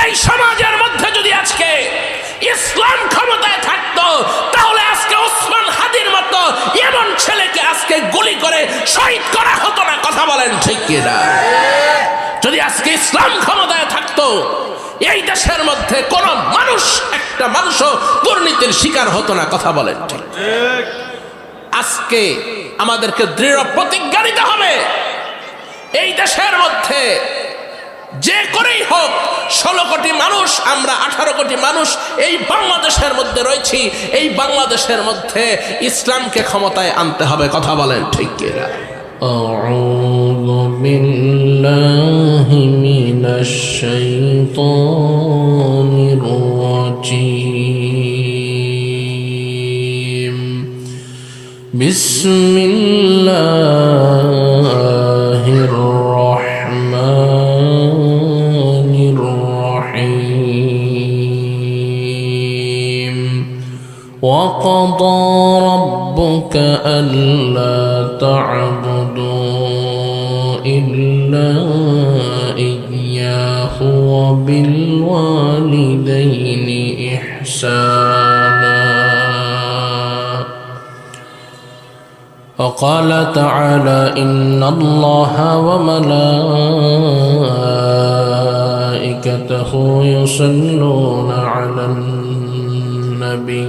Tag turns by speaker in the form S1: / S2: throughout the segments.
S1: এই সমাজের মধ্যে যদি আজকে ইসলাম ক্ষমতায় থাকতো, তাহলে আজকে ওসমান হাদির মতো এমন ছেলেকে আজকে গুলি করে শহীদ করা হতো না, কথা বলেন ঠিক কিনা? যদি আজকে ইসলাম ক্ষমতায় থাকতো, এই দেশের মধ্যে কোন মানুষ, একটা মানুষও দুর্নীতির শিকার হতো না, কথা বলেন ঠিক। আজকে আমাদেরকে দৃঢ় প্রতিজ্ঞা নিতে হবে। এই দেশের মধ্যে যে করেই হোক ষোলো কোটি মানুষ আমরা আঠারো কোটি মানুষ এই বাংলাদেশের মধ্যে রয়েছি এই বাংলাদেশের মধ্যে ইসলামকে ক্ষমতায় আনতে হবে কথা বলেন ঠিক কিনা
S2: أعوذ بالله من الشيطان الرجيم بسم الله الرحمن وقضى ربك ألا تعبدوا إلا إياه وبالوالدين إحسانا. وقال تعالى إن الله وملائكته يصلون على النبي.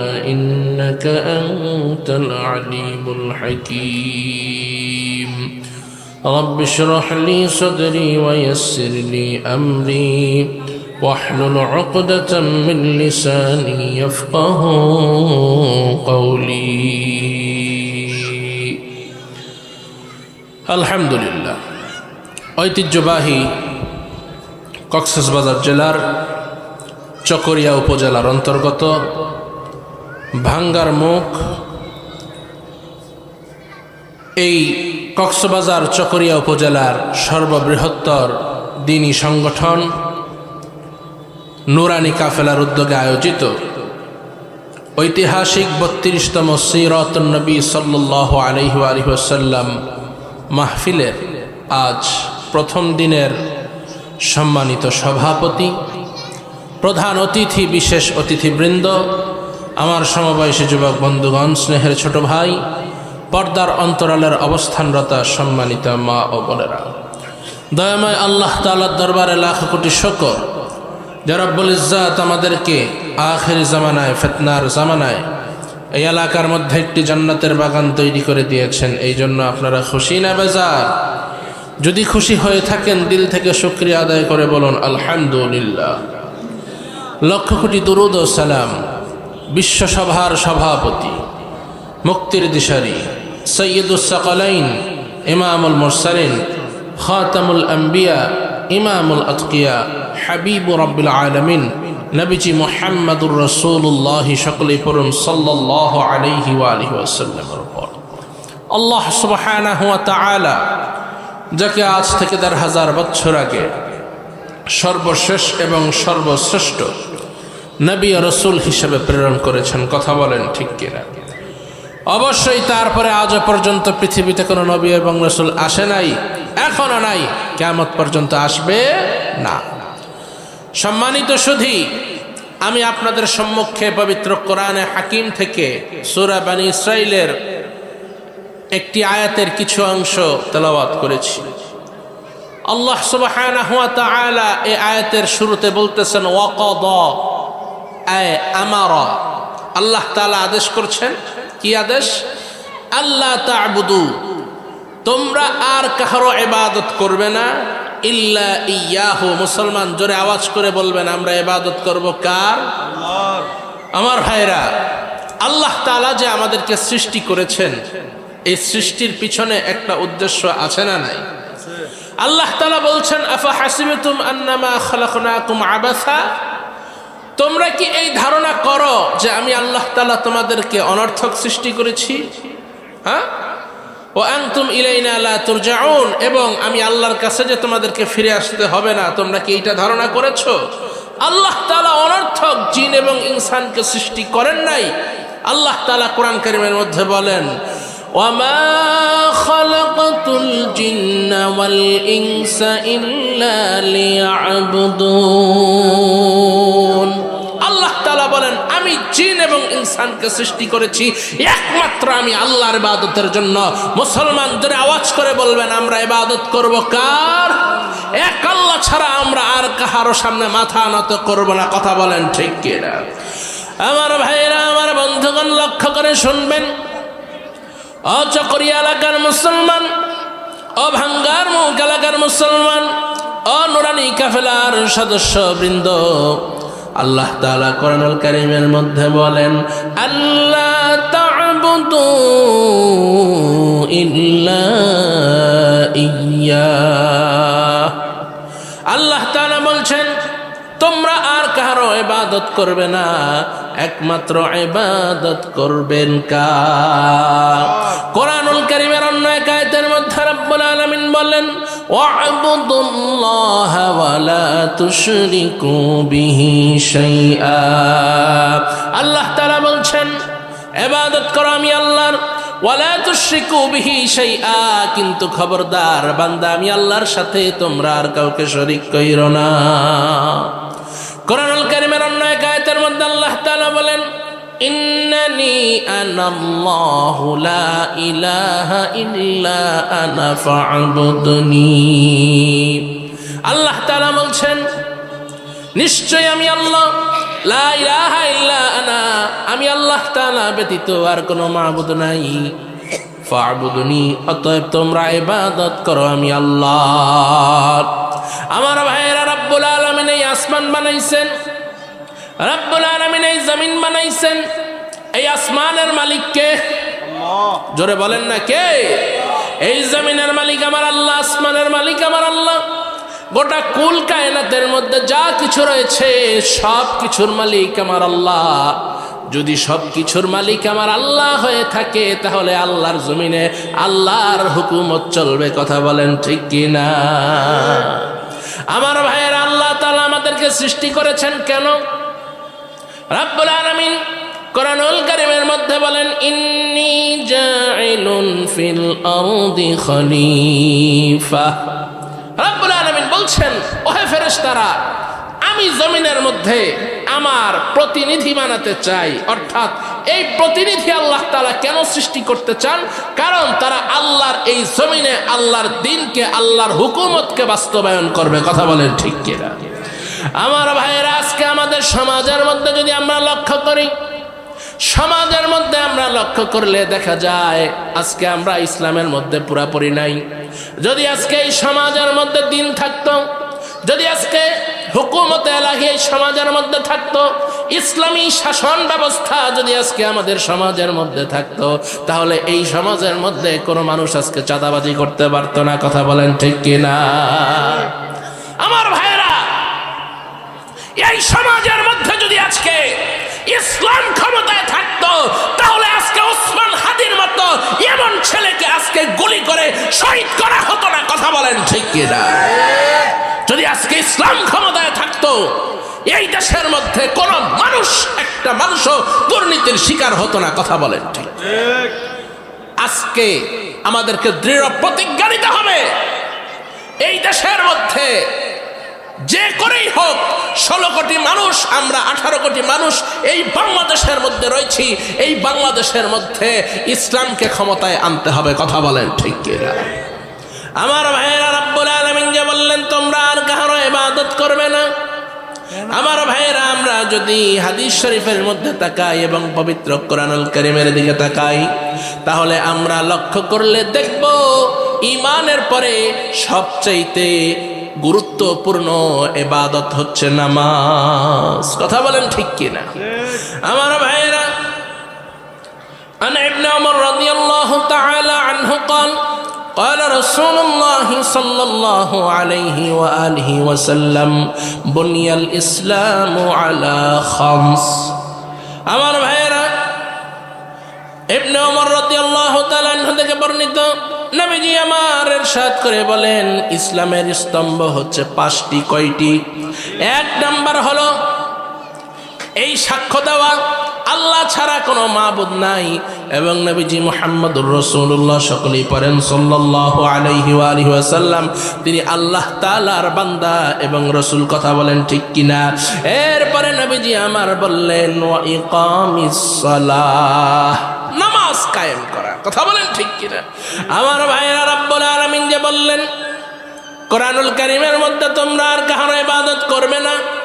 S2: إنك أنت العليم الحكيم رب اشرح لي صدري ويسر لي أمري واحلل عقدة من لساني يفقه قولي
S1: الحمد لله ঐতিহ্যবাহী কক্সবাজার জেলার চকরিয়া উপজেলার অন্তর্গত ভাঙ্গার মুখ, এই কক্সবাজার চকরিয়া উপজেলার সর্ববৃহত্তর দিনী সংগঠন নুরানি কাফেলার উদ্যোগে আয়োজিত ঐতিহাসিক বত্রিশতম সিরত নবী সাল্লাহ আলহি আলহিসাল্লাম মাহফিলের আজ প্রথম দিনের সম্মানিত সভাপতি, প্রধান অতিথি, বিশেষ অতিথিবৃন্দ আমার সমবয়সী যুবক বন্ধুগণ, স্নেহের ছোট ভাই, পর্দার অন্তরালের অবস্থানরতা সম্মানিত মা ও বোনেরা। দয়াময় আল্লাহ তালার দরবারে লাখ কোটি শকর। জরাব্বুল ইজ্জাত আমাদেরকে আখের জামানায়, ফেতনার জামানায় এই এলাকার মধ্যে একটি জান্নাতের বাগান তৈরি করে দিয়েছেন। এই জন্য আপনারা খুশি না বেজার? যদি খুশি হয়ে থাকেন, দিল থেকে শুক্রিয়া আদায় করে বলুন, আলহামদুলিল্লাহ। লক্ষ কোটি দুরুদ সালাম। বিশ্বসভার সভাপতি, মুক্তির দিশারি সৈয়দুসাকালাইন ইমামুল মুরসালিন, খাতামুল আম্বিয়া, ইমামুল আতকিয়া, হাবিবু রব্বুল আলমিন, নবীজি মোহাম্মদুর রসুল্লাহ সকলে পড়ুন সাল্লাহ আলহি আল্লাহ তাআলা যাকে আজ থেকে দেড় হাজার বছর আগে সর্বশেষ এবং সর্বশ্রেষ্ঠ নবী রসুল হিসেবে প্রেরণ করেছেন। কথা বলেন ঠিক কিনা? অবশ্যই তারপরে আজও পর্যন্ত পৃথিবীতে কোনো নবী এবং রসুল আসে নাই, এখনও নাই কেমত পর্যন্ত আসবে না। সম্মানিত সুধী, আমি আপনাদের সম্মুখে পবিত্র কোরআনে হাকিম থেকে সুরা বানী ইসরাইলের একটি আয়াতের কিছু অংশ তেলাওয়াত করেছি। আল্লাহ তাআলা এই আয়াতের শুরুতে বলতেছেন ওয়াকাদা আয় আল্লাহ তালা আদেশ করছেন, কি আদেশ? আল্লাহ তা'বুদু, তোমরা আর কাহারও এবাদত করবে না, ইল্লা ইয়াহু। মুসলমান জোরে আওয়াজ করে বলবেন, আমরা এবাদত করব কার? আমার ভাইরা, আল্লাহ তাআলা যে আমাদেরকে সৃষ্টি করেছেন, এই সৃষ্টির পিছনে একটা উদ্দেশ্য আছে না নাই? আল্লাহ তালা বলছেন আফা হাসিবাতুম আন্নামা খালাকনাকুম আবাসা? তোমরা কি এই ধারণা করো যে আমি আল্লাহ তাআলা তোমাদেরকে অনর্থক সৃষ্টি করেছি? হ্যাঁ? ও আনতুম ইলাইনা আল্লাহ তোর তুরজাউন। এবং আমি আল্লাহর কাছে যে তোমাদেরকে ফিরে আসতে হবে না, তোমরা কি এইটা ধারণা করেছ? আল্লাহ তালা অনর্থক জিন এবং ইনসানকে সৃষ্টি করেন নাই। আল্লাহ তালা কোরআন কারীমের মধ্যে বলেন وما خلقت الجن والإنس إلا ليعبدون আল্লাহ তাআলা বলেন আমি জিন এবং ইনসানকে সৃষ্টি করেছি একমাত্র আমি আল্লাহর ইবাদতের জন্য মুসলমান ধরে আওয়াজ করে বলবেন আমরা ইবাদত করব কার এক আল্লাহ ছাড়া আমরা আর কাহারও সামনে মাথা নত করব না কথা বলেন ঠিক কিনা আমার ভাইরা আমার বন্ধুগণ লক্ষ্য করে শুনবেন অচকরিয়া এলাকার মুসলমান ও ভাঙ্গার মুখ এলাকার মুসলমান ও নুরানি কাফেলার সদস্য বৃন্দ আল্লাহ তাআলা কোরআনুল কারীমের মধ্যে বলেন আল্লাহ ইল্লা ইয়্যা আল্লাহ তাআলা বলছেন তোমরা আর কারও এবাদত করবে না। একমাত্র এবাদত করবেন কার। কোরআনুল কারীমের অন্য এক আয়াতের মধ্যে রব্বুল আলামিন বলেন আল্লাহ তাআলা বলছেন এবাদত করো আমি আল্লাহর কিন্তু খবরদার বান্দা, আমি আল্লাহর সাথে তোমরা আর কাউকে শরীক কইরো না। কারীমের অন্য এক মধ্যে আল্লাহ তাআলা বলেন লা আল্লাহ বলছেন নিশ্চয় আমি আল্লাহ আমি আল্লাহ তাআলা ব্যতীত আর কোনো মাবুদ নাই। ফা'বুদনি, অতএব তোমরা ইবাদত করো, আমি আল্লাহ। আমার ভাইয়েরা রব্বুল আলামিন এই আসমান বানাইছেন, রব্বুল আলামিন এই জমিন বানাইছেন। এই আসমানের মালিক কে? জোরে বলেন না, কে? এই জমিনের মালিক আমার আল্লাহ, আসমানের মালিক আমার আল্লাহ। গোটা কুল কায়নাতের মধ্যে যা কিছু রয়েছে, সব কিছুর মালিক আমার আল্লাহ। যদি সব কিছুর মালিক আমার আল্লাহ হয়ে থাকে, তাহলে আল্লাহর জমিনে আল্লাহর হুকুমত চলবে, কথা বলেন ঠিক কি না আমার ভাইয়ের, আল্লাহ তালা আমাদেরকে সৃষ্টি করেছেন কেন? রাব্বুল আলামিন কোরআনুল কারীমের মধ্যে বলেন, ইন্নী ফিল খলিফা। রাব্বুল আলামিন বলছেন, ওহে ফেরেশতারা, আমি জমিনের মধ্যে আমার প্রতিনিধি বানাতে চাই। অর্থাৎ এই প্রতিনিধি আল্লাহ তাআলা কেন সৃষ্টি করতে চান? কারণ তারা আল্লাহর এই জমিনে আল্লাহর দিনকে, আল্লাহর হুকুমতকে বাস্তবায়ন করবে। কথা বলেন ঠিক কিনা? আমার ভাইয়েরা, আজকে আমাদের সমাজের মধ্যে যদি আমরা লক্ষ্য করি, সমাজের মধ্যে আমরা লক্ষ্য করলে দেখা যায়, আজকে আমরা ইসলামের মধ্যে পুরাপুরি নাই। যদি আজকে এই সমাজের মধ্যে দিন থাকতো, যদি আজকে হুকুমতে এলাহি এই সমাজের মধ্যে থাকতো, ইসলামী শাসন ব্যবস্থা যদি আজকে আমাদের সমাজের মধ্যে থাকতো, তাহলে এই সমাজের মধ্যে কোনো মানুষ আজকে চাঁদাবাজি করতে পারতো না, কথা বলেন ঠিক কিনা? আমার ভাইরা এই সমাজের মধ্যে যদি আজকে ইসলাম ক্ষমতায় থাকতো, তাহলে আজকে ওসমান হাদির মতো এমন ছেলেকে আজকে গুলি করে শহীদ করা হতো না, কথা বলেন ঠিক কিনা? যদি আজকে ইসলাম ক্ষমতায় থাকতো, এই দেশের মধ্যে কোন মানুষ, একটা মানুষও দুর্নীতির শিকার হতো না, কথা বলেন ঠিক। আজকে আমাদেরকে দৃঢ় প্রতিজ্ঞা নিতে হবে। এই দেশের মধ্যে যে করেই হোক, ষোলো কোটি মানুষ, আমরা আঠারো কোটি মানুষ এই বাংলাদেশের মধ্যে রয়েছি। এই বাংলাদেশের মধ্যে ইসলামকে ক্ষমতায় আনতে হবে, কথা বলেন ঠিক কিনা? আমার ভাইয়েরা রাব্বুল আলামিন যে বললেন, তোমরা আর কাহারও ইবাদত করবে না। আমার ভাইয়েরা, আমরা যদি হাদিস শরীফের মধ্যে তাকাই এবং পবিত্র কোরআনুল করিমের দিকে তাকাই, তাহলে আমরা লক্ষ্য করলে দেখব ইমানের পরে সবচাইতে গুরুত্বপূর্ণ এবাদত হচ্ছে নামাজ কথা বলেন ঠিক কিনা আমার ভাইয়েরা عن ابن عمر رضي الله تعالى عنه قال قال رسول الله صلى الله عليه وآله وسلم بني الإسلام على خمس আমার ভাইয়েরা ইবনে ওমর রাদিয়াল্লাহু তাআলা আনহু থেকে বর্ণিত নবীজি আমার এরশাদ করে বলেন ইসলামের স্তম্ভ হচ্ছে পাঁচটি কয়টি? এক নাম্বার হলো এই সাক্ষ্য দেওয়া আল্লাহ ছাড়া কোনো মাবুদ নাই। এবং নবীজি মোহাম্মদুর রসুল্লাহ সকলেই পড়েন সাল্লাহ আলহি ওয়াসাল্লাম। তিনি আল্লাহ তালার বান্দা এবং রসুল কথা বলেন ঠিক কিনা? এরপরে নবীজি আমার বললেন নামাজ কায়েম করা। কথা বলেন ঠিক কিনা? আমার ভাইয়েরা রাব্বুল আলামিন যে বললেন, কোরআনুল কারীমের মধ্যে তোমরা আর কাহার ইবাদত করবে না।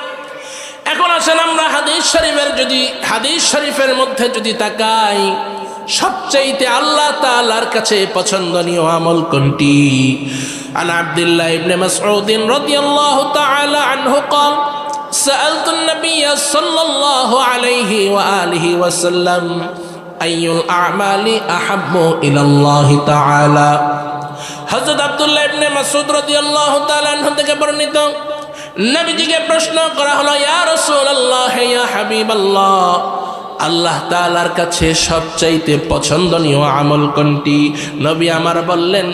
S1: এখন আসেন আমরা হাদিস শরীফের যদি হাদিস শরীফের মধ্যে যদি তাকাই সবচাইতে আল্লাহ তাআলার কাছে পছন্দনীয় আমল কোনটি আন আব্দুল্লাহ ইবনে মাসউদ রাদিয়াল্লাহু তাআলা আনহু قال سألت النبي صلى الله عليه وآله وسلم أي الأعمال أحب إلى الله تعالى হযরত আব্দুল্লাহ ইবনে মাসউদ রাদিয়াল্লাহু তাআলা আনহু থেকে বর্ণিত নবীজিকে প্রশ্ন করা হলো, ইয়া হাবিবাল্লাহ, আল্লাহ তাআলার কাছে সবচাইতে পছন্দনীয় আমল কোনটি? নবী আমার বললেন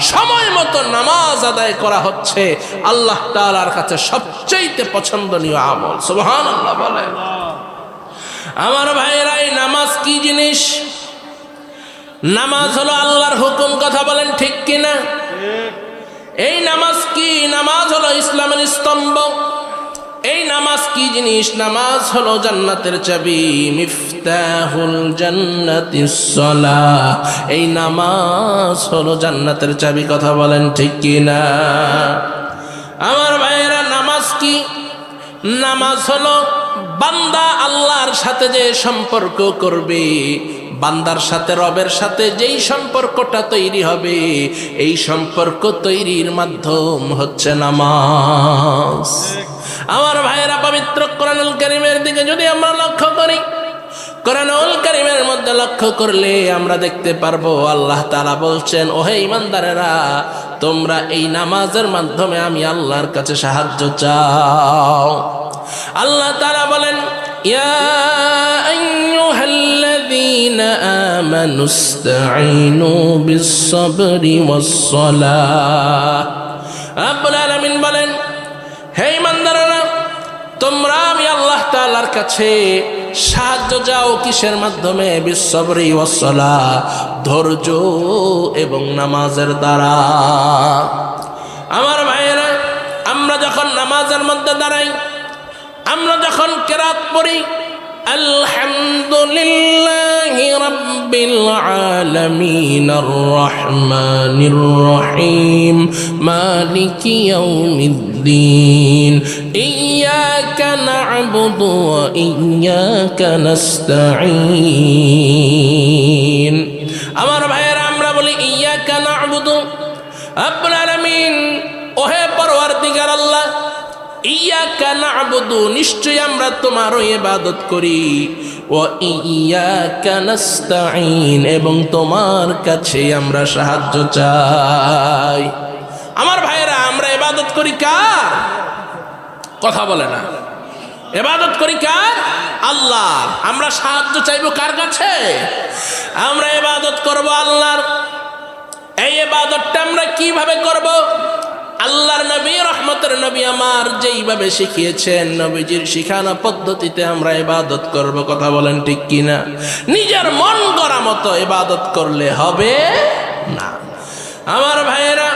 S1: সময় মতো নামাজ আদায় করা হচ্ছে আল্লাহ তাআলার কাছে সবচাইতে পছন্দনীয় আমল। সুবহানাল্লাহ, বলেন। আমার ভাইয়েরা, এই নামাজ কি জিনিস? নামাজ হলো আল্লাহর হুকুম, কথা বলেন ঠিক কিনা? এই নামাজ কি? নামাজ হলো ইসলামের স্তম্ভ। এই নামাজ কি জিনিস? নামাজ হলো জান্নাতের চাবি। মিফতাহুল জান্নাতিস সালাহ এই নামাজ হলো জান্নাতের চাবি, কথা বলেন ঠিক কিনা? আমার ভাইয়েরা, নামাজ কি? নামাজ হলো বান্দা আল্লাহর সাথে যে সম্পর্ক করবে। বান্দার সাথে, রবের সাথে যেই সম্পর্কটা তৈরি হবে, এই সম্পর্ক তৈরির মাধ্যম হচ্ছে নামাজ। আমার ভাইয়েরা, পবিত্র কোরআনুল করিমের দিকে যদি আমরা লক্ষ্য করি, কোরআনুল করিমের মধ্যে লক্ষ্য করলে আমরা দেখতে পারব, আল্লাহ তাআলা বলছেন, ওহে ইমানদারেরা তোমরা এই নামাজের মাধ্যমে আমি আল্লাহর কাছে সাহায্য চাও। আল্লাহ তাআলা বলেন, ইয়া ইসতাঈনু বিস-সাবরি ওয়াস-সালাহ রাব্বুল আলামিন বলেন, হে ইমানদারেরা, তোমরা আমি আল্লাহ তাআলার কাছে সাহায্য যাও কিসের মাধ্যমে? বিশ্বরি ওসলা ধৈর্য এবং নামাজের দ্বারা। আমার ভাইয়েরা, আমরা যখন নামাজের মধ্যে দাঁড়াই, আমরা যখন কেরাত পড়ি আলহামদুলিল্লাহ রাব্বিল আলামিন আর রহমানির রহিম মালিকি ইয়াউমিদ্দিন ইয়াকা না'বুদু ওয়া ইয়াকা নাস্তাঈন। আমার ভাইয়েরা, আমরা বলি ইয়াকা না'বুদু। রব্বুল না'বুদু নিশ্চয় আমরা তোমারও ইবাদত করি। ও ইয়াকা নাস্তাঈন, এবং তোমার কাছে আমরা সাহায্য চাই। আমার ভাইয়েরা, আমরা ইবাদত করি কার? কথা বলে না। এবাদত করি কার? আল্লাহ। আমরা সাহায্য চাইব কার কাছে? আমরা এবাদত করব আল্লাহর। এই এবাদতটা আমরা কীভাবে করব? আল্লাহর নবী, রহমতের নবী আমার যেইভাবে শিখিয়েছেন, নবীজির শিখানো পদ্ধতিতে আমরা ইবাদত করব, কথা বলেন ঠিক কিনা? নিজের মন করা মতো ইবাদত করলে হবে না। আমার ভাইয়েরা,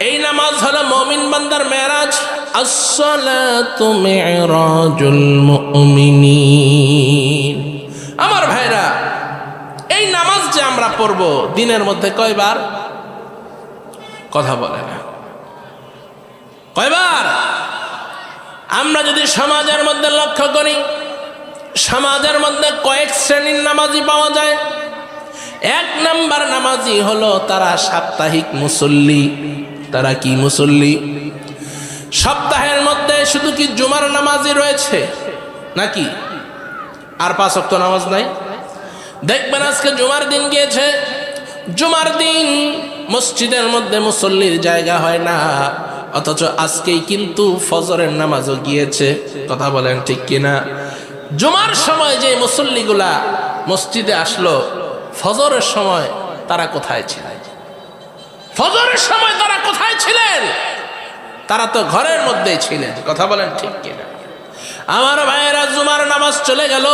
S1: এই নামাজ হলো মমিন বান্দার মেরাজ। আমার ভাইরা এই নামাজ যে আমরা পড়ব, দিনের মধ্যে কয়বার? কথা বলে না। কয়বার? আমরা যদি সমাজের মধ্যে লক্ষ্য করি, সমাজের মধ্যে কয়েক শ্রেণির নামাজি পাওয়া যায়। এক নাম্বার নামাজি হলো তারা সাপ্তাহিক মুসল্লি। তারা কি মুসল্লি? সপ্তাহের মধ্যে শুধু কি জুমার নামাজই রয়েছে নাকি? আর পাঁচ অক্ত নামাজ নাই। দেখবেন আজকে জুমার দিন গিয়েছে। জুমার দিন মসজিদের মধ্যে মুসল্লির জায়গা হয় না। অথচ আজকেই কিন্তু ফজরের নামাজও গিয়েছে। কথা বলেন ঠিক কিনা? জুমার সময় যে মুসল্লিগুলা মসজিদে আসলো, ফজরের সময় তারা কোথায় ছিলেন? ফজরের সময় তারা কোথায় ছিলেন? তারা তো ঘরের মধ্যেই ছিলেন। কথা বলেন ঠিক কিনা? আমার ভাইয়েরা, জুমার নামাজ চলে গেল।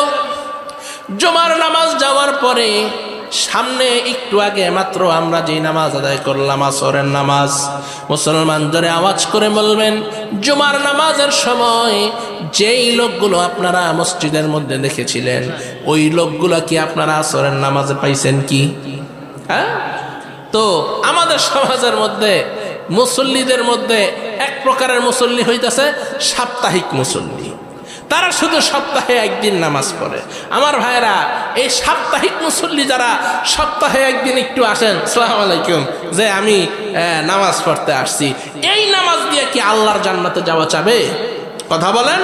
S1: জুমার নামাজ যাওয়ার পরে সামনে একটু আগে মাত্র আমরা যেই নামাজ আদায় করলাম, আসরের নামাজ মুসলমান ধরে আওয়াজ করে বলবেন, জুমার নামাজের সময় যেই লোকগুলো আপনারা মসজিদের মধ্যে দেখেছিলেন, ওই লোকগুলো কি আপনারা আসরের নামাজে পাইছেন কি? হ্যাঁ? তো আমাদের সমাজের মধ্যে, মুসল্লিদের মধ্যে এক প্রকারের মুসল্লি হইতেছে সাপ্তাহিক মুসল্লি। তারা শুধু সপ্তাহে একদিন নামাজ পড়ে। আমার ভাইয়েরা, এই সাপ্তাহিক মুসল্লি যারা সপ্তাহে একদিন একটু আসেন, সালাম আলাইকুম, যে আমি নামাজ পড়তে আসছি। এই নামাজ দিয়ে কি আল্লাহর জান্নাতে যাওয়া যাবে? কথা বলেন।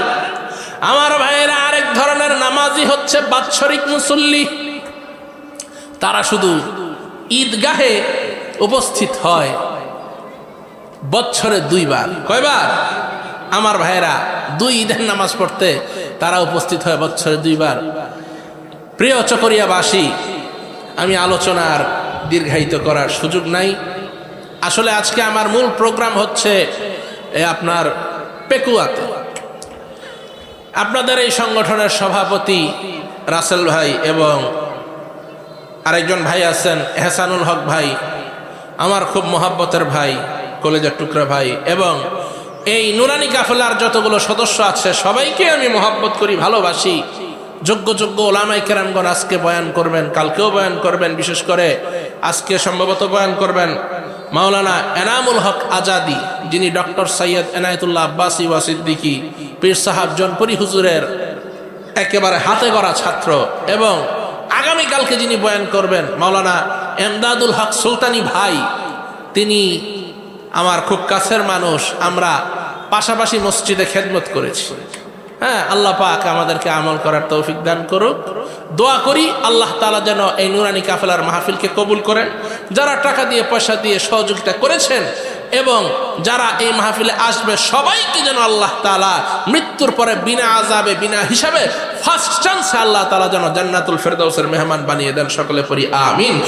S1: আমার ভাইয়েরা, আরেক ধরনের নামাজই হচ্ছে বাৎসরিক মুসল্লি। তারা শুধু ঈদগাহে উপস্থিত হয় বছরে দুইবার। কয়বার? আমার ভাইয়েরা দুই ঈদের নামাজ পড়তে তারা উপস্থিত হয় বছরে দুইবার। প্রিয় চকরিয়াবাসী, আমি আলোচনার দীর্ঘায়িত করার সুযোগ নাই। আসলে আজকে আমার মূল প্রোগ্রাম হচ্ছে আপনার পেকুয়াতে। আপনাদের এই সংগঠনের সভাপতি রাসেল ভাই এবং আরেকজন ভাই আছেন এহসানুল হক ভাই, আমার খুব মহাব্বতের ভাই, কলেজের টুকরা ভাই এবং এই নুরানি কাফেলার যতগুলো সদস্য আছে, সবাইকে আমি মহাব্বত করি, ভালোবাসি। যোগ্য যোগ্য ওলামাই কেরামগণ আজকে বয়ান করবেন, কালকেও বয়ান করবেন, বিশেষ করে আজকে সম্ভবত বয়ান করবেন মাওলানা এনামুল হক আজাদি, যিনি ডক্টর সৈয়দ এনায়তুল্লাহ আব্বাসি ওয়াসিদ্দিকি পীর সাহাব জনপুরি হুজুরের একেবারে হাতে গড়া ছাত্র এবং আগামীকালকে যিনি বয়ান করবেন মাওলানা এমদাদুল হক সুলতানি ভাই, তিনি আমার খুব কাছের মানুষ, আমরা পাশাপাশি মসজিদে খেদমত করেছি। হ্যাঁ আল্লাহ পাক আমাদেরকে আমল করার তৌফিক দান করুক। দোয়া করি আল্লাহ তালা যেন এই নুরানি কাফেলার মাহফিলকে কবুল করেন। যারা টাকা দিয়ে, পয়সা দিয়ে সহযোগিতা করেছেন এবং যারা এই মাহফিলে আসবে, সবাইকে যেন আল্লাহ তালা মৃত্যুর পরে বিনা আজাবে বিনা হিসাবে ফার্স্ট চান্সে আল্লাহ তালা যেন জান্নাতুল ফেরদৌসের মেহমান বানিয়ে দেন। সকলে পড়ি, আমিন।